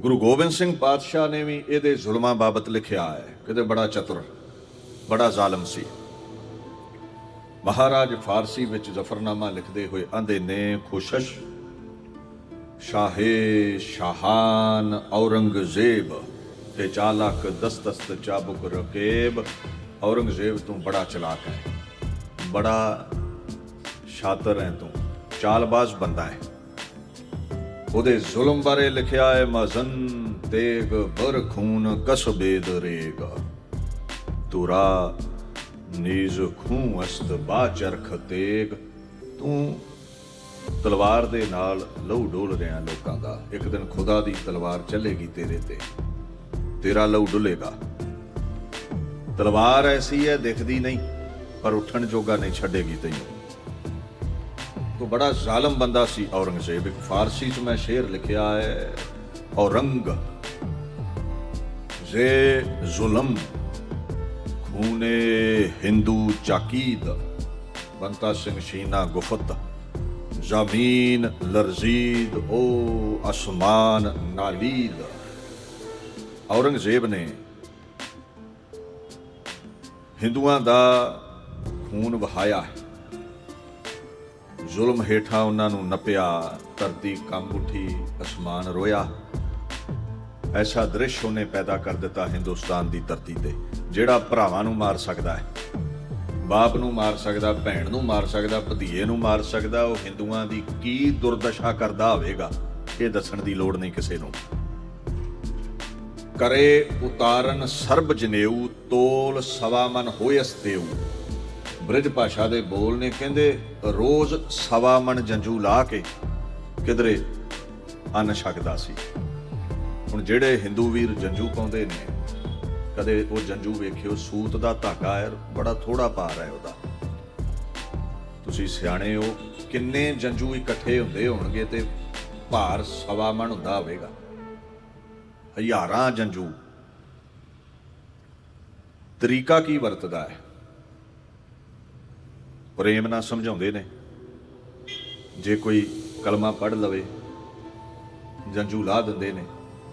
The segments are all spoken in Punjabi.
ਗੁਰੂ ਗੋਬਿੰਦ ਸਿੰਘ ਪਾਤਸ਼ਾਹ ਨੇ ਵੀ ਇਹਦੇ ਜ਼ੁਲਮਾਂ ਬਾਬਤ ਲਿਖਿਆ ਹੈ। ਕਿਤੇ ਬੜਾ ਚਤੁਰ, ਬੜਾ ਜ਼ਾਲਮ ਸੀ। ਮਹਾਰਾਜ ਫਾਰਸੀ ਵਿੱਚ ਜ਼ਫਰਨਾਮਾ ਲਿਖਦੇ ਹੋਏ ਆਂਦੇ ਨੇ, ਖੁਸ਼ਸ਼ ਸ਼ਾਹੇ ਸ਼ਾਹਾਨ ਔਰੰਗਜ਼ੇਬ ਤੇ ਚਾਲਕ ਦਸਤਸਤ ਚਾਬੁਕ ਰਕੇਬ। ਔਰੰਗਜ਼ੇਬ ਤੋਂ ਬੜਾ ਚਲਾਕ ਹੈ, ਬੜਾ ਸ਼ਾਤਰ ਹੈ ਤੂੰ, ਚਾਲਬਾਜ਼ ਬੰਦਾ ਹੈ। ਉਹਦੇ ਜ਼ੁਲਮ ਬਾਰੇ ਲਿਖਿਆ ਹੈ, ਮਜ਼ਨ ਤੇਗ ਬਰ ਖੂਨ ਕਸਬੇ ਦਰੇਗ ਤੁਰਾ ਨੀਜ਼ ਖੂਨ ਅਸਤ ਬਾ ਚਰਖ ਤੇਗ। ਤੂੰ ਤਲਵਾਰ ਦੇ ਨਾਲ ਲਹੂ ਡੋਲ ਰਿਹਾ ਲੋਕਾਂ ਦਾ। ਇੱਕ ਦਿਨ ਖੁਦਾ ਦੀ ਤਲਵਾਰ ਚੱਲੇਗੀ ਤੇਰੇ ਤੇ। ਤੇਰਾ ਲਹੂ ਡੁੱਲੇਗਾ। ਤਲਵਾਰ ਐਸੀ ਹੈ, ਦਿਖਦੀ ਨਹੀਂ, ਪਰ ਉੱਠਣ ਜੋਗਾ ਨਹੀਂ ਛੱਡੇਗੀ ਤੈਨੂੰ। ਤੋ ਬੜਾ ਜ਼ਾਲਮ ਬੰਦਾ ਸੀ ਔਰੰਗਜ਼ੇਬ। ਇੱਕ ਫਾਰਸੀ ਚ ਮੈਂ ਸ਼ੇਰ ਲਿਖਿਆ ਹੈ, ਔਰੰਗ। ਜ਼ੇ ਜ਼ੁਲਮ ਖੂਨੇ ਹਿੰਦੂ ਚਾਕੀਦ, ਬੰਤਾ ਸਿੰਘ ਸ਼ੀਨਾ ਗੁਫਤ। ਜ਼ਮੀਨ ਲਰਜ਼ੀਦ, ਓ ਅਸਮਾਨ ਨਾਲੀਦ। ਔਰੰਗਜ਼ੇਬ ਨੇ ਹਿੰਦੂਆਂ ਦਾ ਖੂਨ ਵਹਾਇਆ ਹੈ। ਜ਼ੁਲਮ ਹੇਠਾਂ ਉਹਨਾਂ ਨੂੰ ਨਪਿਆ, ਧਰਤੀ ਕੰਬ ਉੱਠੀ, ਅਸਮਾਨ ਰੋਇਆ। ਐਸਾ ਦ੍ਰਿਸ਼ ਉਹਨੇ ਪੈਦਾ ਕਰ ਦਿੱਤਾ ਹਿੰਦੁਸਤਾਨ ਦੀ ਧਰਤੀ ਤੇ, ਜਿਹੜਾ ਭਰਾਵਾਂ ਨੂੰ ਮਾਰ ਸਕਦਾ ਹੈ। ਬਾਪ ਨੂੰ ਮਾਰ ਸਕਦਾ, ਭੈਣ ਨੂੰ ਮਾਰ ਸਕਦਾ ਭਤੀਏ ਨੂੰ ਮਾਰ ਸਕਦਾ, ਉਹ ਹਿੰਦੂਆਂ ਦੀ ਕੀ ਦੁਰਦਸ਼ਾ ਕਰਦਾ ਹੋਵੇਗਾ, ਇਹ ਦੱਸਣ ਦੀ ਲੋੜ ਨਹੀਂ ਕਿਸੇ ਨੂੰ। ਕਰੇ ਉਤਾਰਨ ਸਰਬ ਜਨੇਊ, ਤੋਲ ਸਵਾ ਮਨ ਹੋਇਸ ਦੇਊ ਬ੍ਰਿਜ ਭਾਸ਼ਾ ਦੇ ਬੋਲ ਨੇ ਕਹਿੰਦੇ, ਰੋਜ਼ ਸਵਾ ਮਣ ਜੰਜੂ ਲਾ ਕੇ ਕਿਧਰੇ ਅੰਨ ਛਕਦਾ ਸੀ। ਹੁਣ ਜਿਹੜੇ ਹਿੰਦੂ ਵੀਰ ਜੰਜੂ ਪਾਉਂਦੇ ਨੇ, ਕਦੇ ਉਹ ਜੰਜੂ ਵੇਖਿਓ, ਸੂਤ ਦਾ ਧਾਗਾ ਹੈ ਬੜਾ ਥੋੜਾ ਭਾਰ ਹੈ ਉਹਦਾ। ਤੁਸੀਂ ਸਿਆਣੇ ਹੋ, ਕਿੰਨੇ ਜੰਜੂ ਇਕੱਠੇ ਹੁੰਦੇ ਹੋਣਗੇ ਤੇ ਭਾਰ ਸਵਾ ਮਣ ਹੁੰਦਾ ਹੋਵੇਗਾ। ਹਜ਼ਾਰਾਂ ਜੰਜੂ ਤਰੀਕਾ ਕੀ ਵਰਤਦਾ ਹੈ? ਪ੍ਰੇਮ ਨਾਲ ਸਮਝਾਉਂਦੇ ਨੇ। ਜੇ ਕੋਈ ਕਲਮਾ ਪੜ੍ਹ ਲਵੇ ਜੰਜੂ ਲਾ ਦਿੰਦੇ ਨੇ,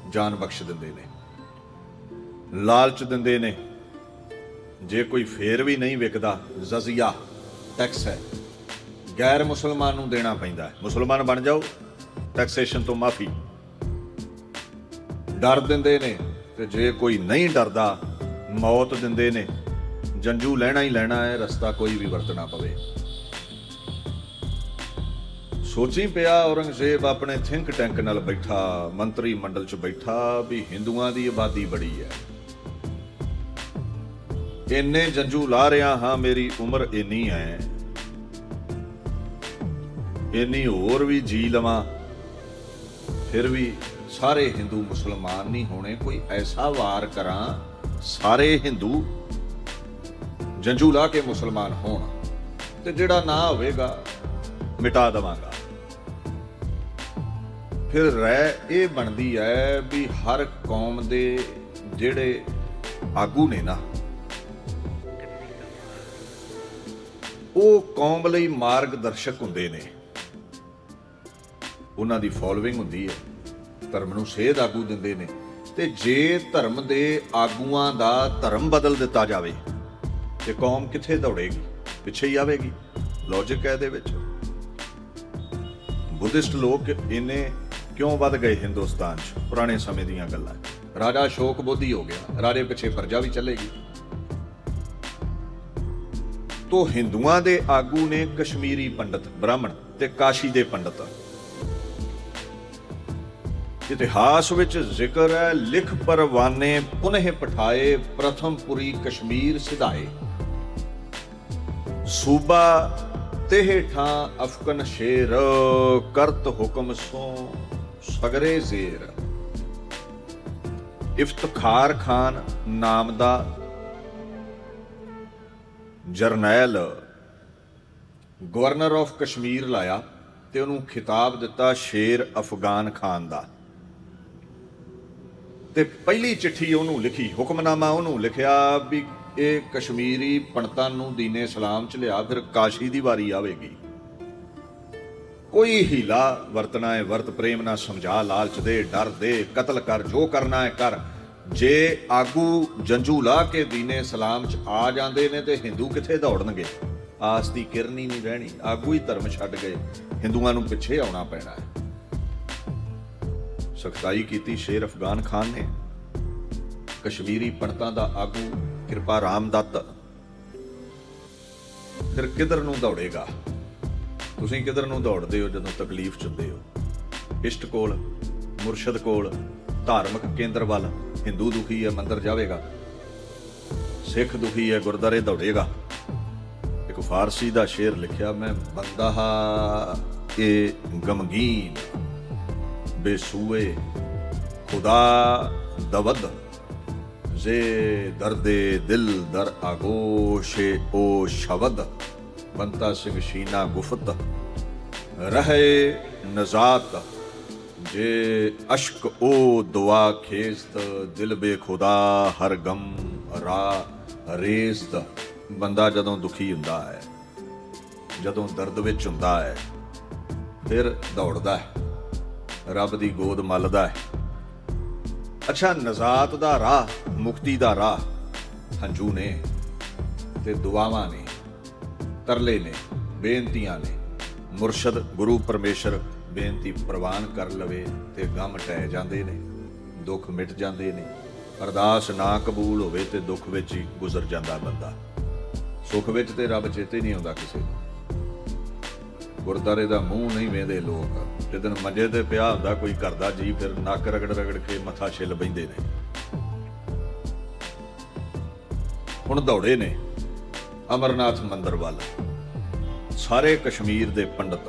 ਜਾਨ ਬਖਸ਼ ਦਿੰਦੇ ਨੇ। ਲਾਲਚ ਦਿੰਦੇ ਨੇ। ਜੇ ਕੋਈ ਫੇਰ ਵੀ ਨਹੀਂ ਵਿਕਦਾ, ਜ਼ਜ਼ੀਆ, ਟੈਕਸ ਹੈ। ਗੈਰ ਮੁਸਲਮਾਨ ਨੂੰ ਦੇਣਾ ਪੈਂਦਾ ਹੈ। ਮੁਸਲਮਾਨ ਬਣ ਜਾਓ, ਟੈਕਸੇਸ਼ਨ ਤੋਂ ਮਾਫੀ। ਡਰ ਦਿੰਦੇ ਨੇ ਤੇ ਜੇ ਕੋਈ ਨਹੀਂ ਡਰਦਾ, ਮੌਤ ਦਿੰਦੇ ਨੇ। ਜੰਜੂ ਲੈਣਾ ਹੀ ਲੈਣਾ ਹੈ, ਰਸਤਾ ਕੋਈ ਵੀ ਵਰਤਣਾ ਪਵੇ। ਸੋਚੀ ਪਿਆ ਔਰੰਗਜ਼ੇਬ ਆਪਣੇ ਥਿੰਕ ਟੈਂਕ ਨਾਲ ਬੈਠਾ, ਮੰਤਰੀ ਮੰਡਲ 'ਚ ਬੈਠਾ ਵੀ ਹਿੰਦੂਆਂ ਦੀ ਆਬਾਦੀ ਬੜੀ ਹੈ। ਇੰਨੇ ਜੰਜੂ ਲਾ ਰਿਆ ਹਾਂ ਮੇਰੀ ਉਮਰ ਇੰਨੀ ਹੈ। ਇੰਨੀ ਹੋਰ ਵੀ ਜੀ ਲਵਾਂ, ਫਿਰ ਵੀ ਸਾਰੇ ਹਿੰਦੂ ਮੁਸਲਮਾਨ ਨਹੀਂ ਹੋਣੇ, ਕੋਈ ਐਸਾ ਵਾਰ ਕਰਾਂ, ਸਾਰੇ ਹਿੰਦੂ ਜੰਜੂ ਲਾ ਕੇ ਮੁਸਲਮਾਨ ਹੋਣ ਤੇ ਜਿਹੜਾ ਨਾ ਹੋਵੇਗਾ, ਮਿਟਾ ਦਵਾਂਗਾ। ਫਿਰ ਰਹਿ ਇਹ ਬਣਦੀ ਹੈ ਵੀ ਹਰ ਕੌਮ ਦੇ ਜਿਹੜੇ ਆਗੂ ਨੇ ਨਾ, ਉਹ ਕੌਮ ਲਈ ਮਾਰਗਦਰਸ਼ਕ ਹੁੰਦੇ ਨੇ। ਉਹਨਾਂ ਦੀ ਫੋਲੋਇੰਗ ਹੁੰਦੀ ਹੈ, ਧਰਮ ਨੂੰ ਸੇਧ ਆਗੂ ਦਿੰਦੇ ਨੇ ਤੇ ਜੇ ਧਰਮ ਦੇ ਆਗੂਆਂ ਦਾ ਧਰਮ ਬਦਲ ਦਿੱਤਾ ਜਾਵੇ ਤੇ ਕੌਮ ਕਿੱਥੇ ਦੌੜੇਗੀ, ਪਿੱਛੇ ਹੀ ਆਵੇਗੀ ਲੌਜੀਕ ਹੈ ਇਹਦੇ ਵਿੱਚ। ਬੁੱਧਿਸਟ ਲੋਕ ਇੰਨੇ ਕਿਉਂ ਵੱਧ ਗਏ ਹਿੰਦੁਸਤਾਨ 'ਚ ਪੁਰਾਣੇ ਸਮੇਂ ਦੀਆਂ ਗੱਲਾਂ ਰਾਜਾ ਸ਼ੋਕ ਬੋਧੀ ਹੋ ਗਿਆ, ਰਾਜੇ ਪਿੱਛੇ ਪਰਜਾ ਵੀ ਚੱਲੇਗੀ। ਤੋ ਹਿੰਦੂਆਂ ਦੇ ਆਗੂ ਨੇ ਕਸ਼ਮੀਰੀ ਪੰਡਤ ਬ੍ਰਾਹਮਣ ਤੇ ਕਾਸ਼ੀ ਦੇ ਪੰਡਤ। ਇਤਿਹਾਸ ਵਿੱਚ ਜ਼ਿਕਰ ਹੈ, ਲਿਖ ਪਰਵਾਨੇ ਪੁਨਹ ਪਠਾਏ, ਪ੍ਰਥਮ ਪੁਰੀ ਕਸ਼ਮੀਰ ਸਿਧਾਏ। ਸੂਬਾ ਤੇ ਠਾਂ ਅਫਕਨ ਸ਼ੇਰ, ਕਰਤ ਹੁਕਮ ਸੋ ਸਗਰੇ ਜ਼ੇਰ। ਇਫਤਖਾਰ ਖਾਨ ਨਾਮ ਦਾ ਜਰਨੈਲ ਗਵਰਨਰ ਆਫ ਕਸ਼ਮੀਰ ਲਾਇਆ ਤੇ ਉਹਨੂੰ ਖਿਤਾਬ ਦਿੱਤਾ ਸ਼ੇਰ ਅਫਗਾਨ ਖਾਨ ਦਾ। ਤੇ ਪਹਿਲੀ ਚਿੱਠੀ ਉਹਨੂੰ ਲਿਖੀ, ਹੁਕਮਨਾਮਾ ਉਹਨੂੰ ਲਿਖਿਆ ਵੀ ਇਹ ਕਸ਼ਮੀਰੀ ਪੰਡਤਾਂ ਨੂੰ ਦੀਨੇ ਇਸਲਾਮ ਚ ਲਿਆ ਫਿਰ ਕਾਸ਼ੀ ਦੀ ਵਾਰੀ ਆਵੇਗੀ। ਕੋਈ ਹੀਲਾ ਵਰਤਣਾ ਹੈ, ਵਰਤ ਪ੍ਰੇਮ ਨਾਲ ਸਮਝਾ, ਲਾਲਚ ਦੇ, ਡਰ ਦੇ, ਕਤਲ ਕਰ, ਜੋ ਕਰਨਾ ਹੈ ਕਰ। ਜੇ ਆਗੂ ਜੰਜੂ ਲਾ ਕੇ ਦੀਨੇ ਇਸਲਾਮ ਚ ਆ ਜਾਂਦੇ ਨੇ ਤੇ ਹਿੰਦੂ ਕਿੱਥੇ ਦੌੜਨਗੇ? ਆਸ ਦੀ ਕਿਰਨ ਹੀ ਨਹੀਂ ਰਹਿਣੀ, ਆਗੂ ਹੀ ਧਰਮ ਛੱਡ ਗਏ। ਹਿੰਦੂਆਂ ਨੂੰ ਪਿੱਛੇ ਆਉਣਾ ਪੈਣਾ ਹੈ। ਸਖਤਾਈ ਕੀਤੀ ਸ਼ੇਰ ਅਫਗਾਨ ਖਾਨ ਨੇ। ਕਸ਼ਮੀਰੀ ਪੰਡਤਾਂ ਦਾ ਆਗੂ ਕਿਰਪਾ ਰਾਮ ਦੱਤ। ਫਿਰ ਕਿਧਰ ਨੂੰ ਦੌੜੇਗਾ? ਤੁਸੀਂ ਕਿਧਰ ਨੂੰ ਦੌੜਦੇ ਹੋ ਜਦੋਂ ਤਕਲੀਫ ਚ ਹੁੰਦੇ ਹੋ? ਇਸ਼ਟ ਕੋਲ, ਮੁਰਸ਼ਦ ਕੋਲ, ਧਾਰਮਿਕ ਕੇਂਦਰ ਵੱਲ, ਹਿੰਦੂ ਦੁਖੀ ਹੈ, ਮੰਦਰ ਜਾਵੇਗਾ। ਸਿੱਖ ਦੁਖੀ ਹੈ, ਗੁਰਦਾਰੇ ਦੌੜੇਗਾ। ਇੱਕ ਫਾਰਸੀ ਦਾ ਸ਼ੇਰ ਲਿਖਿਆ, ਮੈਂ ਬੰਦਾ ਹਾਂ ਇਹ ਗਮਗੀਨ, ਬੇਸੂਏ ਖੁਦਾ ਦਵਦ। ਜ਼ੇ ਦਰਦੇ ਦਿਲ ਦਰ ਆਗੋਸ਼ੇ, ਓ ਸ਼ਬਦ ਬੰਤਾ ਸਿੰਘ ਸ਼ੀਨਾ ਗੁਫਤ, ਰਹੇ ਨਜ਼ਾਤ, ਜੇ ਅਸ਼ਕ ਓ ਦੁਆ ਖੇਸਤ, ਦਿਲ ਬੇ ਖੁਦਾ ਹਰ ਗਮ ਰਾ ਰੇਸਤ, ਬੰਦਾ ਜਦੋਂ ਦੁਖੀ ਹੁੰਦਾ ਹੈ, ਜਦੋਂ ਦਰਦ ਵਿੱਚ ਹੁੰਦਾ ਹੈ, ਫਿਰ ਦੌੜਦਾ ਹੈ, ਰੱਬ ਦੀ ਗੋਦ ਮੱਲਦਾ ਹੈ। ਅੱਛਾ, ਨਜ਼ਾਤ ਦਾ ਰਾਹ, ਮੁਕਤੀ ਦਾ ਰਾਹ। ਹੰਝੂ ਨੇ ਤੇ ਦੁਆਵਾਂ ਨੇ, ਤਰਲੇ ਨੇ, ਬੇਨਤੀਆਂ ਨੇ। ਮੁਰਸ਼ਦ ਗੁਰੂ ਪਰਮੇਸ਼ਰ ਬੇਨਤੀ ਪ੍ਰਵਾਨ ਕਰ ਲਵੇ ਤੇ ਗਮ ਟਹਿ ਜਾਂਦੇ ਨੇ, ਦੁੱਖ ਮਿਟ ਜਾਂਦੇ ਨੇ। ਅਰਦਾਸ ਨਾ ਕਬੂਲ ਹੋਵੇ ਤੇ ਦੁੱਖ ਵਿੱਚ ਹੀ ਗੁਜ਼ਰ ਜਾਂਦਾ ਬੰਦਾ। ਸੁੱਖ ਵਿੱਚ ਤੇ ਰੱਬ ਚੇਤੇ ਨਹੀਂ ਆਉਂਦਾ ਕਿਸੇ ਨੂੰ। ਗੁਰਦਾਰੇ ਦਾ ਮੂੰਹ ਨਹੀਂ ਵੇਂਦੇ ਲੋਕ। ਜਦੋਂ ਮੰਜੇ ਤੇ ਪਿਆ ਹੁੰਦਾ, ਕੋਈ ਕਰਦਾ ਜੀ, ਫਿਰ ਨੱਕ ਰਗੜ ਰਗੜ ਕੇ ਮੱਥਾ ਛਿੱਲ ਬੈਂਦੇ ਨੇ। ਹੁਣ ਦੌੜੇ ਨੇ ਅਮਰਨਾਥ ਮੰਦਰ ਵੱਲ। ਸਾਰੇ ਕਸ਼ਮੀਰ ਦੇ ਪੰਡਤ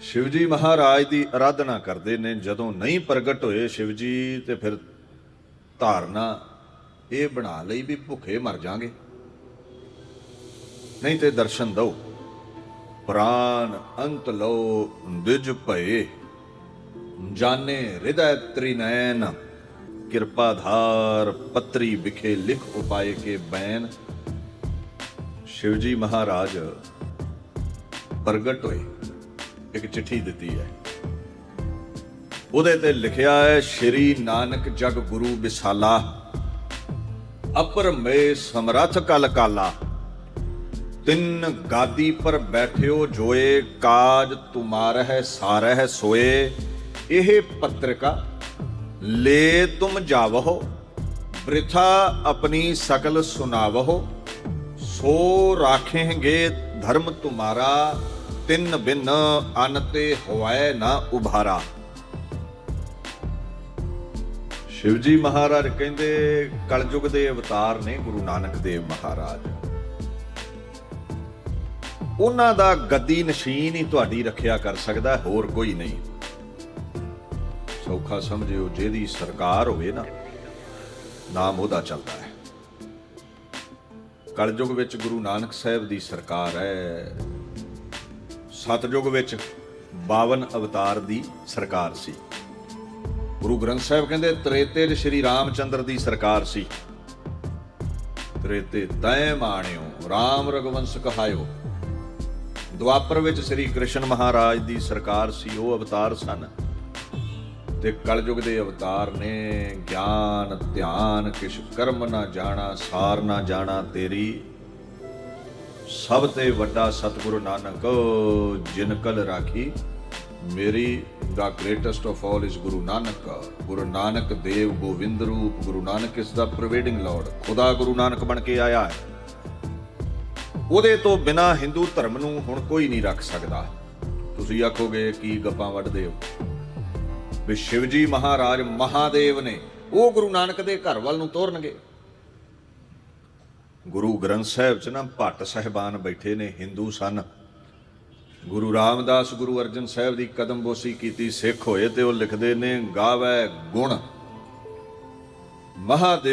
ਸ਼ਿਵਜੀ ਮਹਾਰਾਜ ਦੀ ਆਰਾਧਨਾ ਕਰਦੇ ਨੇ। ਜਦੋਂ ਨਹੀਂ ਪ੍ਰਗਟ ਹੋਏ ਸ਼ਿਵਜੀ ਤੇ ਫਿਰ ਧਾਰਨਾ ਇਹ ਬਣਾ ਲਈ ਵੀ ਭੁੱਖੇ ਮਰ ਜਾਾਂਗੇ। ਨਹੀਂ ਤੇ ਦਰਸ਼ਨ ਦਿਓ। ਪ੍ਰਾਨ ਅੰਤ ਲੋ ਦਿਜ ਭਏ। ਜਾਣੇ ਹਿਰਦੈ ਤ੍ਰਿਨੈਨ ਕਿਰਪਾ ਧਾਰ ਪਤਰੀ ਵਿਖੇ ਲਿਖ ਉਪਾਏ ਕੇ ਬੈਨ ਸ਼ਿਵਜੀ ਮਹਾਰਾਜ, ਪ੍ਰਗਟ ਹੋਏ, ਇੱਕ ਚਿੱਠੀ ਦਿੱਤੀ ਹੈ। ਉਹਦੇ ਤੇ ਲਿਖਿਆ ਹੈ, ਸ਼੍ਰੀ ਨਾਨਕ ਜਗ ਗੁਰੂ ਵਿਸਾਲਾ ਅਪਰ ਮੇ ਸਮਰਥ ਕਲ ਕਾਲਾ। ਤਿੰਨ ਗਾਦੀ ਪਰ ਬੈਠਿਓ ਜੋਏ, ਕਾਜ ਤੁਮਾਰਹਿ ਸਾਰਹਿ ਸੋਏ। ਇਹ ਪੱਤਰਿਕਾ, ਲੈ ਤੁਮ ਜਾਵਹੁ, ਬ੍ਰਿਥਾ ਆਪਣੀ ਸਕਲ ਸੁਨਾਵਹੁ। ਸੋ ਰਾਖੇਂਗੇ ਧਰਮ ਤੁਮਾਰਾ, ਤਿੰਨ ਬਿਨ ਅਨ ਤੇ ਹੋਇ ਨਾ ਉਭਾਰਾ। ਸ਼ਿਵਜੀ ਮਹਾਰਾਜ ਕਹਿੰਦੇ, ਕਲਯੁਗ ਦੇ ਅਵਤਾਰ ਨੇ ਗੁਰੂ ਨਾਨਕ ਦੇਵ ਮਹਾਰਾਜ। ਉਹਨਾਂ ਦਾ ਗੱਦੀ ਨਸ਼ੀਨ ਹੀ ਤੁਹਾਡੀ ਰੱਖਿਆ ਕਰ ਸਕਦਾ, ਹੋਰ ਕੋਈ ਨਹੀਂ। ਸੌਖਾ ਸਮਝਿਓ, ਜਿਹਦੀ ਸਰਕਾਰ ਹੋਵੇ ਨਾ, ਨਾਮ ਉਹਦਾ ਚੱਲਦਾ ਹੈ। ਕਲਯੁਗ ਵਿੱਚ ਗੁਰੂ ਨਾਨਕ ਸਾਹਿਬ ਦੀ ਸਰਕਾਰ ਹੈ। ਸਤਯੁਗ ਵਿੱਚ 52 ਅਵਤਾਰ ਦੀ ਸਰਕਾਰ ਸੀ। ਗੁਰੂ ਗ੍ਰੰਥ ਸਾਹਿਬ ਕਹਿੰਦੇ, ਤ੍ਰੇਤੇ 'ਚ ਸ਼੍ਰੀ ਰਾਮਚੰਦਰ ਦੀ ਸਰਕਾਰ ਸੀ। ਤ੍ਰੇਤੇ ਤੈ ਮਾਣਿਓ RAM ਰਗਵੰਸ ਕਹਾਇਓ। ਦੁਆਪਰ ਵਿੱਚ ਸ੍ਰੀ ਕ੍ਰਿਸ਼ਨ ਮਹਾਰਾਜ ਦੀ ਸਰਕਾਰ ਸੀ, ਉਹ ਅਵਤਾਰ ਸਨ। ਤੇ ਕਲਯੁਗ ਦੇ ਅਵਤਾਰ ਨੇ ਗਿਆਨ, ਧਿਆਨ, ਕਿਛ ਕਰਮ ਨਾ ਜਾਣਾ, ਸਾਰ ਨਾ ਜਾਣਾ ਤੇਰੀ। ਸਭ ਤੇ ਵੱਡਾ ਸਤਿਗੁਰੂ ਨਾਨਕ, ਜਿਨ ਕਲ ਰਾਖੀ, ਮੇਰੀ ਦਾ greatest of all is Guru Nanak. Guru Nanak Dev Gobind ਰੂਪ, ਗੁਰੂ ਨਾਨਕ ਇਸ ਦਾ ਪ੍ਰਵੇਡਿੰਗ ਲਾਰਡ ਖੁਦਾ ਗੁਰੂ ਨਾਨਕ ਬਣ ਕੇ ਆਇਆ ਹੈ। ਉਹਦੇ ਤੋਂ ਬਿਨਾ ਹਿੰਦੂ ਧਰਮ ਨੂੰ ਹੁਣ ਕੋਈ ਨਹੀਂ ਰੱਖ ਸਕਦਾ। ਤੁਸੀਂ ਆਖੋਗੇ, ਕੀ ਗੱਪਾਂ ਵੱਢਦੇ ਹੋ? ਵੀ ਸ਼ਿਵਜੀ ਮਹਾਰਾਜ ਮਹਾਦੇਵ ਨੇ, ਉਹ ਗੁਰੂ ਨਾਨਕ ਦੇ ਘਰ ਵੱਲ ਨੂੰ ਤੋਰਨਗੇ। ਗੁਰੂ ਗ੍ਰੰਥ ਸਾਹਿਬ ਚ ਨਾ ਭੱਟ ਸਹਿਬਾਨ ਬੈਠੇ ਨੇ, ਹਿੰਦੂ ਸਨ। ਗੁਰੂ ਰਾਮਦਾਸ, ਗੁਰੂ ਅਰਜਨ ਸਾਹਿਬ ਦੀ ਕਦਮਬੋਸੀ ਕੀਤੀ, ਸਿੱਖ ਹੋਏ ਤੇ ਉਹ ਲਿਖਦੇ ਨੇ, ਗਾਵੇ ਗੁਣ। ਮਹਾਦੇਵ